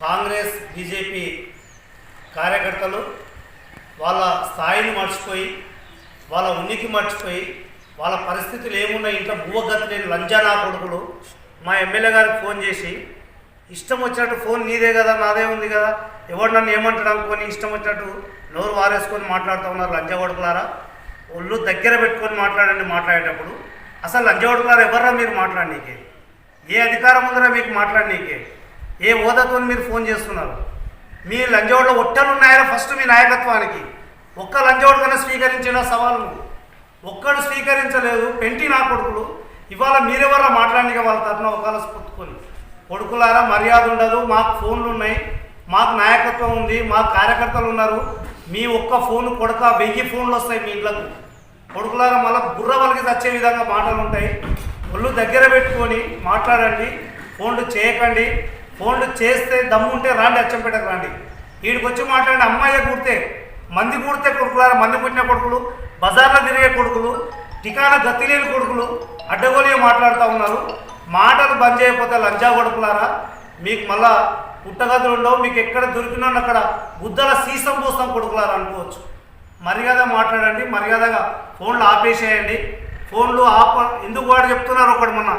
Congress BJP కార్యకర్తలు వాళ్ళ స్థాయిని మర్చిపోయి వాళ్ళ ఉనికి మర్చిపోయి వాళ్ళ పరిస్థితులు ఏమున్నాయి ఇంట్లో భూవగతి లేని లంజానా కొడుకులు మా ఎమ్మెల్యే గారికి ఫోన్ చేసి ఇష్టం వచ్చినట్టు ఫోన్ నీదే కదా నాదే ఉంది కదా ఎవరు నన్ను ఏమంటాడు అనుకొని ఇష్టం వచ్చినట్టు నోరు వారేసుకొని మాట్లాడుతూ ఉన్నారు లంజ కొడుకులారా? ఒళ్ళు దగ్గర పెట్టుకొని మాట్లాడండి మాట్లాడేటప్పుడు. అసలు లంజ కొడుకులారా ఎవర్రా మీరు మాట్లాడనీకే? ఏ అధికారం ఉందరా మీకు మాట్లాడనీకే? ఏ హోదాతో మీరు ఫోన్ చేస్తున్నారు? మీ లంజోడ్లో ఒట్టలు ఉన్నాయా ఫస్ట్ మీ నాయకత్వానికి? ఒక్క లంజోడ్ కన్నా స్వీకరించిన సవాలు ఒక్కడు స్వీకరించలేదు పెంటి నా కొడుకులు. ఇవాళ మీరెవరా మాట్లాడిక వాళ్ళ తరఫున ఒకవేళ పుట్టుకొని? కొడుకులారా మర్యాద ఉండదు మాకు ఫోన్లు ఉన్నాయి మాకు నాయకత్వం ఉంది మాకు కార్యకర్తలు ఉన్నారు. మీ ఒక్క ఫోన్ కొడక వెయ్యి ఫోన్లు వస్తాయి మీ ఇళ్ళకు కొడుకులారా మళ్ళీ బుర్ర వాళ్ళకి వచ్చే విధంగా మాటలు ఉంటాయి ఒళ్ళు దగ్గర పెట్టుకొని మాట్లాడండి ఫోన్లు చేయకండి. ఫోన్లు చేస్తే దమ్ముంటే రాండి అచ్చంపేటకు రాండి. వీడికి వచ్చి మాట్లాడండి అమ్మాయే కుడితే మంది కుడితే కొడుకులారా? మంది పుట్టిన కొడుకులు బజార్లో తిరిగే కొడుకులు టికాన గతి లేని కొడుకులు అడ్డగోలిగా మాట్లాడుతూ ఉన్నారు. మాటలు బంద్ చేయకపోతే లంజా కొడుకులారా? మీకు మళ్ళా పుట్టగదులు ఉండవు మీకు ఎక్కడ దొరికినా అక్కడ గుద్దల సీసం పోస్తాం కొడుకులారా అనుకోవచ్చు. మర్యాద మాట్లాడండి మర్యాదగా ఫోన్లు ఆపేసేయండి. ఫోన్లు ఆప ఎందుకు వాడు చెప్తున్నారు ఒకటి మొన్న.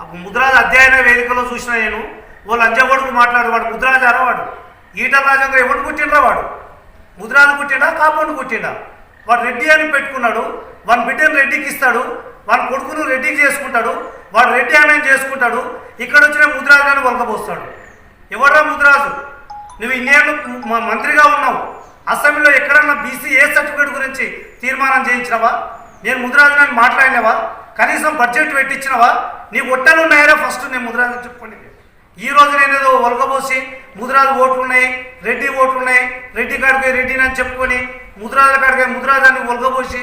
అప్పుడు ముద్రాజ్ అధ్యయన వేదికలో చూసిన నేను. ఓ లంజ కొడుకు మాట్లాడు వాడు ముద్రాజారా వాడు? ఈటల రాజేంద్ర ఎవడు పుట్టిండ్రా వాడు? ముద్రాలు పుట్టిండా కాంపౌండ్ పుట్టిండా? వాడు రెడ్డి అని పెట్టుకున్నాడు వాని బిడ్డను రెడ్డికి ఇస్తాడు వాని కొడుకును రెడ్డికి చేసుకుంటాడు వాడు రెడ్డి అని చేసుకుంటాడు ఇక్కడ వచ్చిన ముద్రాజు వలకపోస్తాడు ఎవడ్రా ముద్రాజు? నువ్వు ఇన్నేళ్ళు మంత్రిగా ఉన్నావు. అసెంబ్లీలో ఎక్కడన్నా బీసీ ఏ సర్టిఫికేట్ గురించి తీర్మానం చేయించినవా? నేను ముద్రాజు అని మాట్లాడినవా? కనీసం బడ్జెట్ పెట్టించినవా? నీ ఒట్టలు ఉన్నాయరా ఫస్ట్ నేను ముద్రాజు చెప్పుకోండి ఈ రోజు నేనేదో ఏదో ఒలగబోసి ముద్రాజు ఓట్లు ఉన్నాయి రెడ్డి ఓట్లు ఉన్నాయి రెడ్డి కాడికి రెడ్డిని అని చెప్పుకొని ముద్రాజుల కాడికి ముద్రాజాన్ని ఒలగబోసి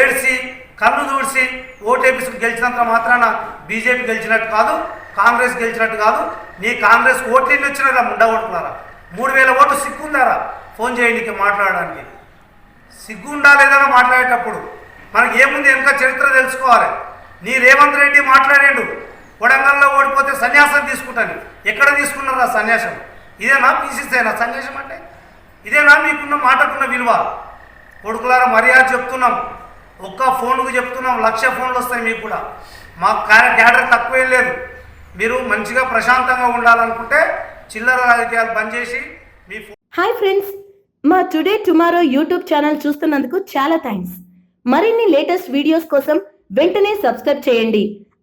ఏడ్చి కళ్ళు దూడ్చి ఓటేపీసి గెలిచినంత మాత్రాన బీజేపీ గెలిచినట్టు కాదు కాంగ్రెస్ గెలిచినట్టు కాదు. నీ కాంగ్రెస్ ఓట్లు ఎన్ని వచ్చినారా ముండ ఓట్లున్నారా? మూడు వేల ఓట్లు సిగ్గుందారా? ఫోన్ చేయండి ఇక మాట్లాడడానికి. సిగ్గుండా ఉండాలేదని మాట్లాడేటప్పుడు మనకి ఏముంది ఎంత చరిత్ర తెలుసుకోవాలి? నీ రేవంత్ రెడ్డి మాట్లాడాడు కొడంగల్లో ఓడిపోతే సన్యాసం తీసుకుంటాను. ఎక్కడ తీసుకున్నారా సన్యాసం? ఇదేనా పీసీసీనా సన్యాసం అంటే ఇదేనా మీకున్న మాటకున్న విలువ? కొడుకులారా మర్యాద చెప్తున్నాం. ఒక్క ఫోన్కు చెప్తున్నాం. లక్ష ఫోన్లు వస్తాయి మీకు కూడా. మాకు క్యాడర్ తక్కువేం లేదు. మీరు మంచిగా ప్రశాంతంగా ఉండాలనుకుంటే చిల్లర రాజకీయాలు బంద్ చేసి మీ హాయ్ ఫ్రెండ్స్. మా టుడే టుమారో యూట్యూబ్ ఛానల్ చూస్తున్నందుకు చాలా థ్యాంక్స్ మరిన్ని లేటెస్ట్ వీడియోస్ కోసం వెంటనే సబ్స్క్రైబ్ చేయండి.